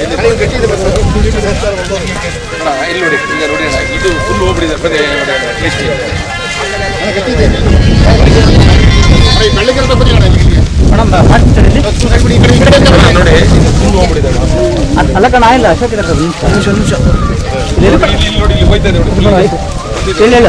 ಅಣ್ಣ, ಇಲ್ಲಿ ನೋಡಿ ಈಗ ನೋಡಿ ಅಣ್ಣ ಇದು ಫುಲ್ ಹೋಗ್ಬಿಟ್ಟಿದೆ ಬರೀ ಟೇಸ್ಟ್ ಮೇಡಮ್ ಮಾಡ್ತಿದ್ದೀರಿ ನೋಡಿ ಇದು ಫುಲ್ ಹೋಗ್ಬಿಟ್ಟಿದೆ ಅಣ್ಣ. ಅಲ್ಲ ಕಣ ಇಲ್ಲ ಅಶೋಕ್ ಇದೆ ನಿಮಿಷ ನಿಮಿಷ ಇಲ್ಲಿ ಇಲ್ಲಿ ನೋಡಿ ಇಲ್ಲಿ ಹೋಯ್ತಾ ಇದೆ ನೋಡಿ full ಇಲ್ಲ ಇಲ್ಲ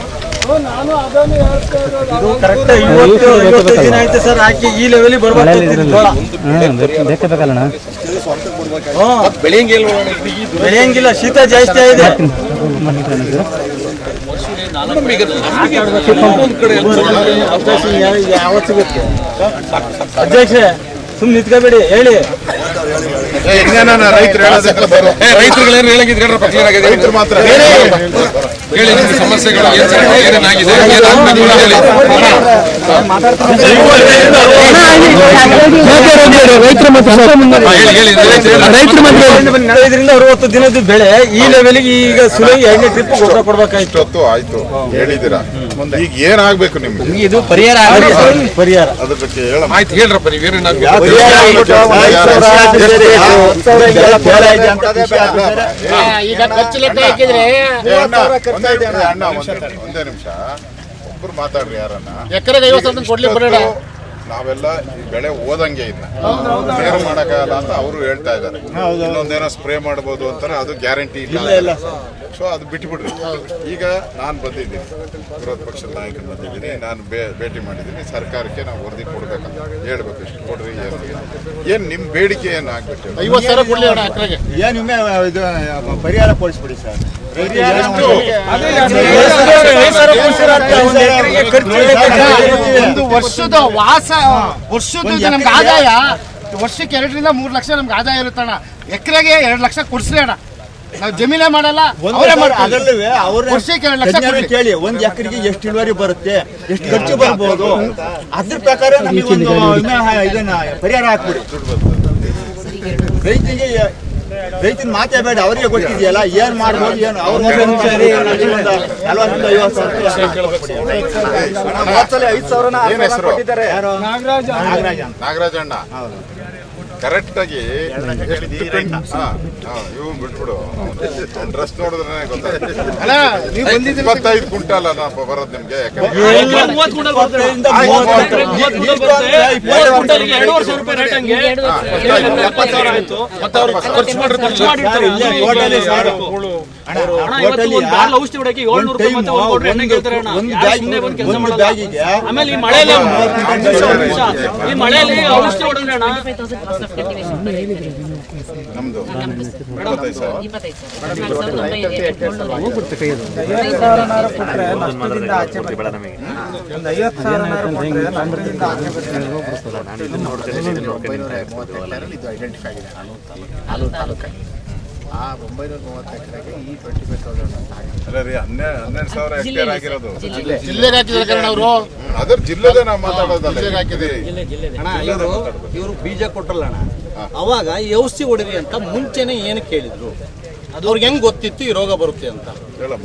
ಬೇಕಲ್ಲ ಬೆಳೆಯಂಗಿಲ್ಲ ಶೀತ ಜಾಸ್ತಿ ಆಗಿದೆ. ಅಧ್ಯಕ್ಷ ಸುಮ್ಮನೆ ನಿಂತ್ಕೋಬೇಡಿ ಹೇಳಿ. ರೈತರುಗಳೇನು ಹೇಳಂಗಿದ್ರೆ ಹೇಳ್ರಪ್ಪ ಕ್ಲಿಯರ್ ಆಗಿದೆ? ರೈತರು ಮಾತ್ರ ಹೇಳಿ. ನಿಮ್ಮ ಸಮಸ್ಯೆಗಳು ರೈತರು ಅರವತ್ತು ದಿನದ ಬೆಳೆ ಈ ಲೆವೆಲ್ಗೆ ಈಗ ಸುಲಭ ಎರಡನೇ ಟ್ರಿಪ್ ಗೊಬ್ಬರ ಕೊಡ್ಬೇಕಾಯ್ತು. ಆಯ್ತು ಹೇಳಿದಿರಾ ಈಗ ಏನಾಗ್ಬೇಕು ನಿಮ್ಗೆ? ಇದು ಪರಿಹಾರ ಪರಿಹಾರ. ಅದ್ರ ಬಗ್ಗೆ ಹೇಳ ಆಯ್ತು ಹೇಳ್ರಪ್ಪ ನೀವು ಏನೇನಾಗ್ಬೇಕು ಈಗ ಖರ್ಚು ಲೆಕ್ಕ ಹಾಕಿದ್ರೆ ಅಣ್ಣ ಒಂದೇ ನಿಮಿಷ ಒಬ್ರು ಮಾತಾಡ್ರಿ ಯಾರನ್ನ? ಎಕರೆಗೆ ಐವತ್ತು ಕೊಡ್ಲಿ ಕೊಡ್ಲಿಕ್ಕೆ ಬರೋಣ. ನಾವೆಲ್ಲ ಈ ಬೆಳೆ ಓದಂಗೆ ಇಲ್ಲ ಬೇರೆ ಮಾಡೋಕ್ಕಾಗಲ್ಲ ಅಂತ ಅವರು ಹೇಳ್ತಾ ಇದ್ದಾರೆ. ಇನ್ನೊಂದೇನೋ ಸ್ಪ್ರೇ ಮಾಡ್ಬೋದು ಅಂತಾರೆ ಅದು ಗ್ಯಾರಂಟಿ ಇಲ್ಲ ಸೊ ಅದು ಬಿಟ್ಬಿಡ್ರಿ. ಈಗ ನಾನು ಬಂದಿದ್ದೀನಿ. ವಿರೋಧ ಪಕ್ಷದ ನಾಯಕರು ಬಂದಿದ್ದೀನಿ. ನಾನು ಭೇಟಿ ಮಾಡಿದ್ದೀನಿ. ಸರ್ಕಾರಕ್ಕೆ ನಾವು ವರದಿ ಕೊಡ್ಬೇಕಂತ ಹೇಳ್ಬೇಕು. ಇಷ್ಟು ಕೊಡ್ರಿ ಏನು ನಿಮ್ಮ ಬೇಡಿಕೆ ಏನು ಆಗ್ಬೇಕು ಪರಿಹಾರ ಕೊಡಿಸ್ಬಿಡಿ ಸರ್. ಒಂದು ವರ್ಷದ ವಾಸ ವರ್ಷದ ನಮ್ಗೆ ಆದಾಯ ವರ್ಷಕ್ಕೆ ಎರಡರಿಂದ ಮೂರು ಲಕ್ಷ ನಮ್ಗೆ ಆದಾಯ ಇರುತ್ತಣ್ಣ ಎಕರೆಗೆ ಎರಡು ಲಕ್ಷ ಕೊಡ್ಸ್ರಿ ಅಣ್ಣ. ನಾವು ಜಮೀನೇ ಮಾಡಲ್ಲ ವರ್ಷಕ್ಕೆ ಎರಡು ಲಕ್ಷ. ಕೇಳಿ ಒಂದ್ ಎಕರೆಗೆ ಎಷ್ಟು ಇಳುವರಿ ಬರುತ್ತೆ ಎಷ್ಟು ಖರ್ಚು ಬರ್ಬೋದು? ಅದ್ರ ಪ್ರಕಾರ ನಮಗೆ ಒಂದು ಇದನ್ನ ಪರಿಹಾರ ಹಾಕ್ಬಿಡಿ. ರೈತರಿಗೆ ರೈತನ ಮಾತೇ ಬೇಡ ಅವರಿಗೆ ಗೊತ್ತಿದೆಯಲ್ಲ ಏನ್ ಮಾಡ್ಬೋದು ಏನು? ಅವ್ರ ನಲವತ್ತರಿಂದ ಐವತ್ತು ಸಾವಿರ ಐದು ಸಾವಿರನ ಕೊಟ್ಟಿದ್ದಾರೆ. ನಾಗರಾಜ ಅಂತ ನಾಗರಾಜಣ್ಣ ಕರೆಕ್ಟ್ ಆಗಿ ಹಾ, ಹಾ, ಇವು ಬಿಟ್ಬಿಡು. ಡ್ರೆಸ್ ನೋಡಿದ್ರೆ ಬಂದಿದ್ದೀರಿ ಇಪ್ಪತ್ತೈದು ಕ್ವಿಂಟಲ್ ಅಲ್ಲ ಬರೋದು ನಿಮ್ಗೆ? ಯಾಕಂದ್ರೆ ಇಪ್ಪತ್ತೈದರಿಂದ ಮೂವತ್ತು. ಒಂದು ಒಂದು ಒಂದು ಆಮೇಲೆ ಈ ಮಳೆಯಲ್ಲಿ ಈ ಮಳೆಯಲ್ಲಿ ಔಷಧಿ ಅಣ್ಣ. ನಮ್ದು. ಸಾವಿರ. ಇಪ್ಪತ್ತೈದು ಸಾವಿರ ನಾಲ್ಕು ಸಾವಿರದ ಒಂಬೈನೂರ ಇದು ಐಡೆಂಟಿಫೈ ಆಗಿದೆ ತಾಲೂಕು ಆ ಒಂಬೈನೂರ ಮೂವತ್ತು ಎಕರೆಗೆ ಈ ಟ್ವೆಂಟಿ ಫೈವ್ ತೌಸಂಡ್ ಅಲ್ಲ ರೀ ಹನ್ನೆರಡು ಹನ್ನೆರಡು ಸಾವಿರ ಹೆಕ್ಟೇರ್ ಆಗಿರೋದು. ಜಿಲ್ಲೆಗೆ ಹಾಕಿದ್ರೆ ಕಾರಣ ಅವರು. ಅದ್ರ ಜಿಲ್ಲೆದೇ ನಾವು ಮಾತಾಡೋದಲ್ಲ ಜಿಲ್ಲೆಗೆ ಹಾಕಿದ್ದೀರಿ. ಅಣ್ಣ ಇವರು ಇವರು ಬೀಜ ಕೊಟ್ರಲ್ಲ ಅಣ್ಣ. ಅವಾಗ ಈ ಔಷಧಿ ಹೊಡಿರಿ ಅಂತ ಮುಂಚೆನೆ ಏನು ಕೇಳಿದ್ರು? ಅದು ಅವ್ರಿಗೆ ಹೆಂಗ್ ಗೊತ್ತಿತ್ತು ಈ ರೋಗ ಬರುತ್ತೆ ಅಂತ?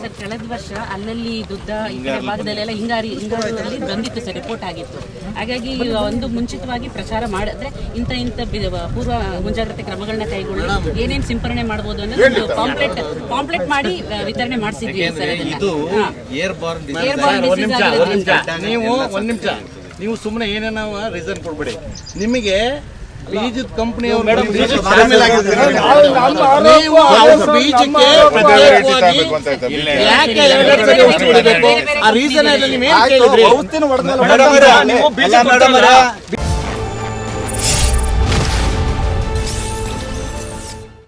ಸರ್ ಕಳೆದ ವರ್ಷ ಅಲ್ಲಲ್ಲಿ ದುದ್ದ ಈ ಕಡೆ ಭಾಗದಲ್ಲೆಲ್ಲ ಹಿಂಗಾರಿ ಹಿಂಗಾರಿನಲ್ಲಿ ಬಂದಿತ್ತು ಸರ್ ರಿಪೋರ್ಟ್ ಆಗಿತ್ತು. ಹಾಗಾಗಿ ಒಂದು ಮುಂಚಿತವಾಗಿ ಪ್ರಚಾರ ಮಾಡಿದ್ರೆ ಇಂಥ ಇಂಥ ಪೂರ್ವ ಮುಂಜಾಗ್ರತೆ ಕ್ರಮಗಳನ್ನ ಕೈಗೊಳ್ಳಿ ಏನೇನ್ ಸಿಂಪರಣೆ ಮಾಡಬಹುದು ಅನ್ನೋದು ಪಾಂಪ್ಲೆಟ್ ಪಾಂಪ್ಲೆಟ್ ಮಾಡಿ ವಿತರಣೆ ಮಾಡಿಸಿದ್ವಿ ಸರ್. ನೀವು ಒಂದ್ ನಿಮಿಷ. ನೀವು ಸುಮ್ಮನೆ ಏನೇನೋ ರೀಸನ್ ಕೊಡ್ಬೇಡಿ. ನಿಮಗೆ ಬೀಜದ ಕಂಪನಿಯವರು ನೀವು ಅವ್ರ ಬೀಜಕ್ಕೆ ಪ್ರತ್ಯೇಕವಾಗಿ ಯಾಕೆ ಎರಡೆರಡು ಸರಿ ಔಷಧಿ ಹೊಡಿಬೇಕು ಆ ರೀಸನ್ ಅವರೇ, ನೀವು